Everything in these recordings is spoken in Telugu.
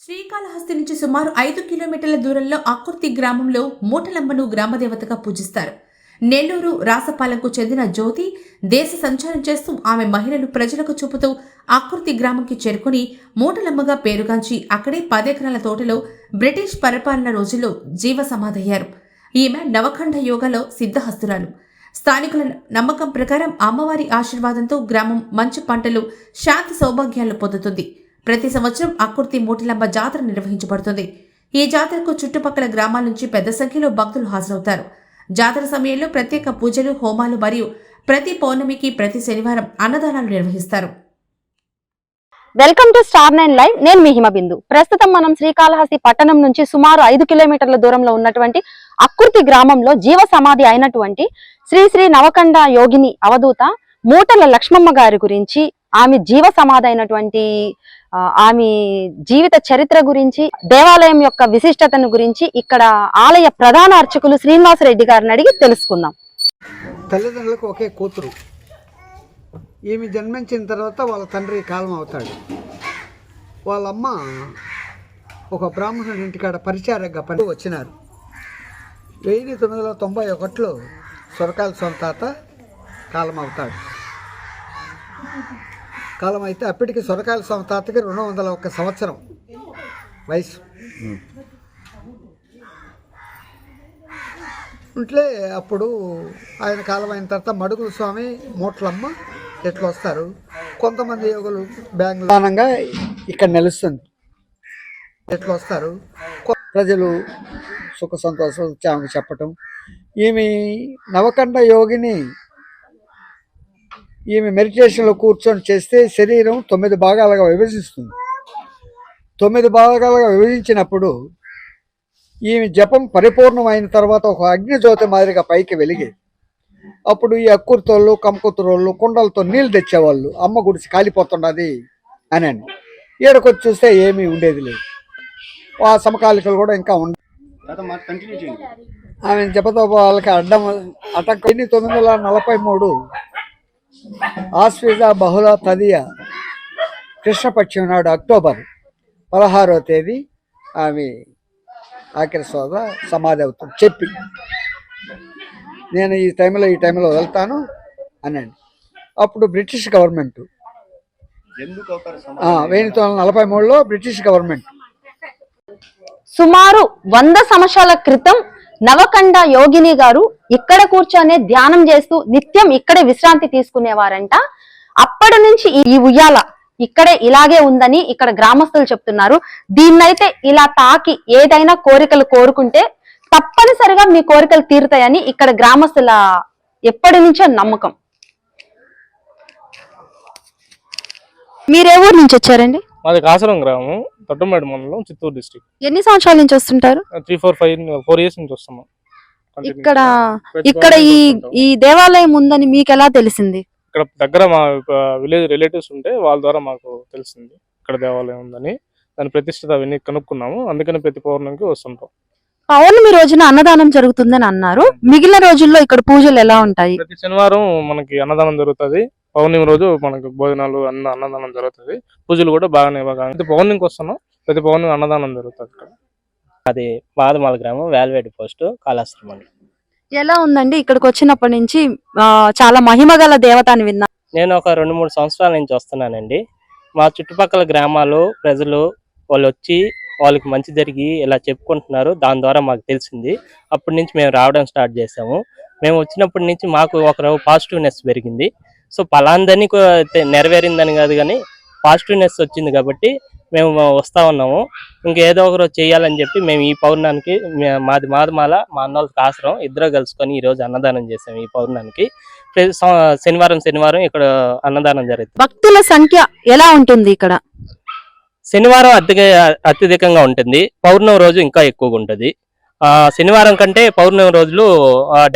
శ్రీకాళహస్తి నుంచి సుమారు ఐదు కిలోమీటర్ల దూరంలో అక్కుర్తి గ్రామంలో మూటలమ్మను గ్రామదేవతగా పూజిస్తారు. నెల్లూరు రాసపాలెంకు చెందిన జ్యోతి దేశ సంచారం చేస్తూ ఆమె మహిళలు ప్రజలకు చూపుతూ ఆకృతి గ్రామంకి చేరుకుని మూటలమ్మగా పేరుగాంచి అక్కడే పదెకరాల తోటలో బ్రిటిష్ పరిపాలన రోజుల్లో జీవ సమాధయ్యారు ఈమె నవఖండ యోగలో సిద్ధహస్తురాలు. స్థానికుల నమ్మకం ప్రకారం అమ్మవారి ఆశీర్వాదంతో గ్రామం మంచి పంటలు శాంతి సౌభాగ్యాలు పొందుతుంది. ప్రతి సంవత్సరం అకుర్తి మూటిలంబ జాతర నిర్వహించబడుతుంది. ఈ జాతరకు చుట్టుపక్కల గ్రామాల నుంచి పెద్ద సంఖ్యలో భక్తులు హాజరవుతారు. జాతర సమయంలో ప్రత్యేక పూజలు హోమాలు మరియు ప్రతి పౌర్ణమికి ప్రతి శనివారం అన్నదానాలు నిర్వహిస్తారు. Welcome to star nine live. నేను మీ హిమబిందు ప్రస్తుతం మనం శ్రీకాళహస్తి పట్టణం నుంచి సుమారు ఐదు కిలోమీటర్ల దూరంలో ఉన్నటువంటి అక్కుర్తి గ్రామంలో జీవ సమాధి అయినటువంటి శ్రీ శ్రీ నవకండ యోగిని అవధూత మూటల లక్ష్మమ్మ గారి గురించి ఆమె జీవ సమాధి అయినటువంటి ఆమె జీవిత చరిత్ర గురించి దేవాలయం యొక్క విశిష్టతను గురించి ఇక్కడ ఆలయ ప్రధాన అర్చకులు శ్రీనివాసరెడ్డి గారిని అడిగి తెలుసుకుందాం. తల్లిదండ్రులకు ఒకే కూతురు. ఈమె జన్మించిన తర్వాత వాళ్ళ తండ్రి కాలం అవుతాడు. వాళ్ళమ్మ ఒక బ్రాహ్మణుడి ఇంటికాడ పరిచారగా పని వచ్చినారు. వెయ్యి తొమ్మిది వందల తొంభై ఒకటిలో సొరకాల సొంత తాత కాలం అవుతాడు కాలం అయితే అప్పటికి సొరకాయల తాతకి రెండు వందల ఒక్క సంవత్సరం వయసు. ఉంటే అప్పుడు ఆయన కాలం అయిన తర్వాత మడుగుల స్వామి మూట్లమ్మ ఎట్లా వస్తారు? కొంతమంది యోగులు బెంగళూరు ప్రధానంగా ఇక్కడ నిలుస్తుంది. ఎట్లా వస్తారు? ప్రజలు సుఖ ఆమెకు చెప్పటం. ఈమె నవకండ యోగిని ఈమె మెడిటేషన్లో కూర్చొని చేస్తే శరీరం తొమ్మిది భాగాలుగా విభజిస్తుంది. తొమ్మిది భాగాలుగా విభజించినప్పుడు ఈమె జపం పరిపూర్ణమైన తర్వాత ఒక అగ్నిజ్యోతి మాదిరిగా పైకి వెలిగి. అప్పుడు ఈ అక్కుర్తోళ్ళు కంకుతురోళ్ళు కుండలతో నీళ్ళు తెచ్చేవాళ్ళు. అమ్మ గుడిసి కాలిపోతున్నది అని అని ఈడకొచ్చి చూస్తే ఏమీ ఉండేది లేదు. ఆ సమకాలికలు కూడా ఇంకా ఉండ ఆమె జపతోపాలకి అడ్డం అటంక ఎన్ని? తొమ్మిది వందల నలభై మూడు ఆశ్వీజ బహుళ తదియ కృష్ణపక్షం నాడు అక్టోబర్ పదహారో తేదీ. ఆమె ఆఖరి సోద సమాధి అవుతుంది. చెప్పి. నేను ఈ టైంలో ఈ టైంలో వెళ్తాను అనండి అప్పుడు బ్రిటిష్ గవర్నమెంట్. వెయ్యి తొమ్మిది వందల నలభై మూడులో బ్రిటిష్ గవర్నమెంట్. సుమారు వంద సంవత్సరాల క్రితం నవకండ యోగిని గారు ఇక్కడ కూర్చొని ధ్యానం చేస్తూ నిత్యం ఇక్కడే విశ్రాంతి తీసుకునేవారంట. అప్పటి నుంచి ఈ- ఈ ఉయ్యాల ఇక్కడే ఇలాగే ఉందని ఇక్కడ గ్రామస్తులు చెప్తున్నారు. దీన్నైతే ఇలా తాకి ఏదైనా కోరికలు కోరుకుంటే తప్పనిసరిగా మీ కోరికలు తీరుతాయని ఇక్కడ గ్రామస్తుల ఎప్పటి నుంచో నమ్మకం. మీరే ఊరు నుంచి వచ్చారండి? మాది కాసరం గ్రామం. తొట్టంబేడు మండలం చిత్తూరు డిస్టిక్ ఎన్ని సంవత్సరాల నుంచి వస్తుంటారు? Three four five four years నుంచి వస్తున్నాం. ఇక్కడ ఇక్కడ ఈ. ఈ దేవాలయం ఉందని మీకు ఎలా తెలిసింది? ఇక్కడ దగ్గర మా విలేజ్ రిలేటివ్స్ ఉంటే వాళ్ళ ద్వారా మాకు తెలిసింది. ఇక్కడ దేవాలయం ఉందని. దాని ప్రతిష్టత అవన్నీ కనుక్కున్నాము. అందుకని ప్రతి పౌర్ణమికి వస్తుంటాం. పౌర్ణమి రోజున అన్నదానం జరుగుతుందని అన్నారు. మిగిలిన రోజుల్లో ఇక్కడ పూజలు ఎలా ఉంటాయి? ప్రతి శనివారం మనకి అన్నదానం జరుగుతుంది. పౌర్ణమి రోజు మనకు భోజనాలు అన్న అన్నదానం జరుగుతుంది. పూజలు కూడా బాగానే బాగా ప్రతి పౌర్ణమికి వస్తున్నాం. ప్రతి పౌర్ణమి అన్నదానం జరుగుతుంది ఇక్కడ. అది బాదమాల గ్రామం వేల్వేడి పోస్ట్ కాళాస్త్రి మండలం. ఎలా ఉందండి? ఇక్కడికి వచ్చినప్పటి నుంచి చాలా మహిమ గల దేవత అని విన్నా నేను ఒక రెండు మూడు సంవత్సరాల నుంచి వస్తున్నానండి. మా చుట్టుపక్కల గ్రామాలు ప్రజలు వాళ్ళు వచ్చి వాళ్ళకి మంచి జరిగి ఇలా చెప్పుకుంటున్నారు. దాని ద్వారా మాకు తెలిసింది. అప్పటి నుంచి మేము రావడం స్టార్ట్ చేసాము మేము వచ్చినప్పటి నుంచి మాకు ఒక పాజిటివ్నెస్ పెరిగింది. సో పలాందని నెరవేరిందని కాదు కానీ పాజిటివ్నెస్ వచ్చింది కాబట్టి మేము వస్తా ఉన్నాము. ఇంకేదో ఒక రోజు చేయాలని చెప్పి మేము ఈ పౌర్ణానికి మాది మాదమాల మా అన్నోళ్ళ కాసరం ఇద్దరు కలుసుకొని ఈ రోజు అన్నదానం చేసాము ఈ పౌర్ణానికి. శనివారం శనివారం ఇక్కడ అన్నదానం జరుగుతుంది. భక్తుల సంఖ్య ఎలా ఉంటుంది ఇక్కడ? శనివారం అత్యధిక అత్యధికంగా ఉంటుంది. పౌర్ణమి రోజు ఇంకా ఎక్కువగా ఉంటుంది. ఆ శనివారం కంటే పౌర్ణమి రోజులు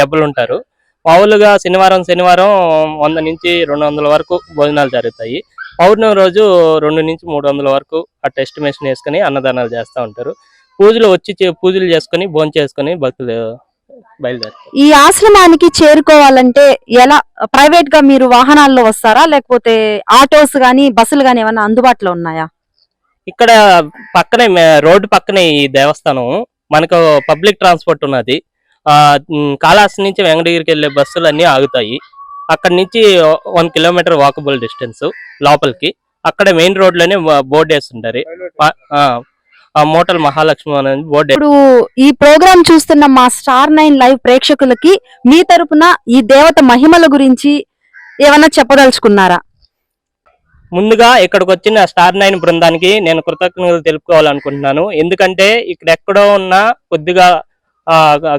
డబ్బులు ఉంటారు మామూలుగా శనివారం శనివారం వంద నుంచి రెండు వందల వరకు భోజనాలు జరుగుతాయి. పౌర్ణమి రోజు రెండు నుంచి మూడు వందల వరకు అట్లా ఎస్టిమేషన్ వేసుకొని అన్నదానాలు చేస్తూ ఉంటారు. పూజలు వచ్చి పూజలు చేసుకొని భోజనం చేసుకొని భక్తులు బయలుదేరుతారు. ఈ ఆశ్రమానికి చేరుకోవాలంటే ఎలా ప్రైవేట్గా మీరు వాహనాల్లో వస్తారా? లేకపోతే ఆటోస్ గానీ బస్సులు గానీ ఏమైనా అందుబాటులో ఉన్నాయా? ఇక్కడ పక్కనే రోడ్డు పక్కనే ఈ దేవస్థానం. మనకు పబ్లిక్ ట్రాన్స్పోర్ట్ ఉన్నది. కాళహస్తి నుంచి వెంకటగిరికి వెళ్ళే బస్సులు అన్ని ఆగుతాయి. అక్కడ నుంచి వన్ కిలోమీటర్ వాకబుల్ డిస్టెన్స్ లోపలికి. అక్కడ మెయిన్ రోడ్లోనే బోర్డు వేస్తుంటారు. మోటల్ మహాలక్ష్మి అనేది బోర్డు ఇప్పుడు ఈ ప్రోగ్రాం చూస్తున్న మా స్టార్ నైన్ లైవ్ ప్రేక్షకులకి మీ తరపున ఈ దేవత మహిమల గురించి ఏమన్నా చెప్పదలుచుకున్నారా? ముందుగా ఇక్కడికి వచ్చిన స్టార్ నైన్ బృందానికి నేను కృతజ్ఞతలు తెలుపుకోవాలనుకుంటున్నాను. ఎందుకంటే ఇక్కడ ఎక్కడో ఉన్న కొద్దిగా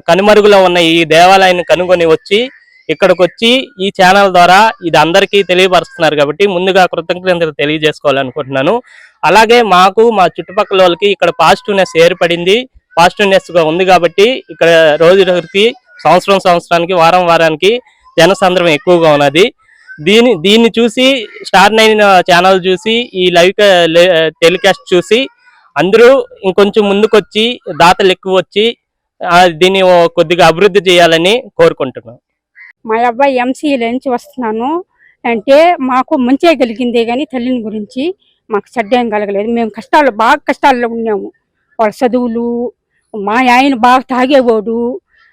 కనుమరుగులో ఉన్న ఈ దేవాలయాన్ని కనుగొని వచ్చి ఇక్కడికి వచ్చి ఈ ఛానల్ ద్వారా ఇది అందరికీ తెలియపరుస్తున్నారు కాబట్టి ముందుగా కృతజ్ఞతలు తెలియజేసుకోవాలనుకుంటున్నాను. అలాగే మాకు మా చుట్టుపక్కల వాళ్ళకి ఇక్కడ పాజిటివ్నెస్ ఏర్పడింది. పాజిటివ్నెస్గా ఉంది కాబట్టి ఇక్కడ రోజు రోజుకి సంవత్సరం సంవత్సరానికి వారం వారానికి జనసంద్రం ఎక్కువగా ఉన్నది. దీని దీన్ని చూసి స్టార్ నైన్ ఛానల్ చూసి ఈ లైవ్ టెలికాస్ట్ చూసి అందరూ ఇంకొంచెం ముందుకొచ్చి దాతలు ఎక్కువ వచ్చి దీన్ని కొద్దిగా అభివృద్ధి చేయాలని కోరుకుంటున్నాం. మా అబ్బాయి ఎంసీఏ నుంచి వస్తున్నాను. అంటే మాకు మంచిగా కలిగిందే కానీ తల్లిని గురించి మాకు చెడ్డ కలగలేదు. మేము కష్టాలు బాగా కష్టాల్లో ఉన్నాము. వాళ్ళ చదువులు మా ఆయన బాగా తాగేవాడు.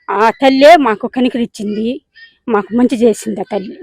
ఆ తల్లే మాకు కనికరిచ్చింది. మాకు మంచి చేసింది ఆ తల్లి.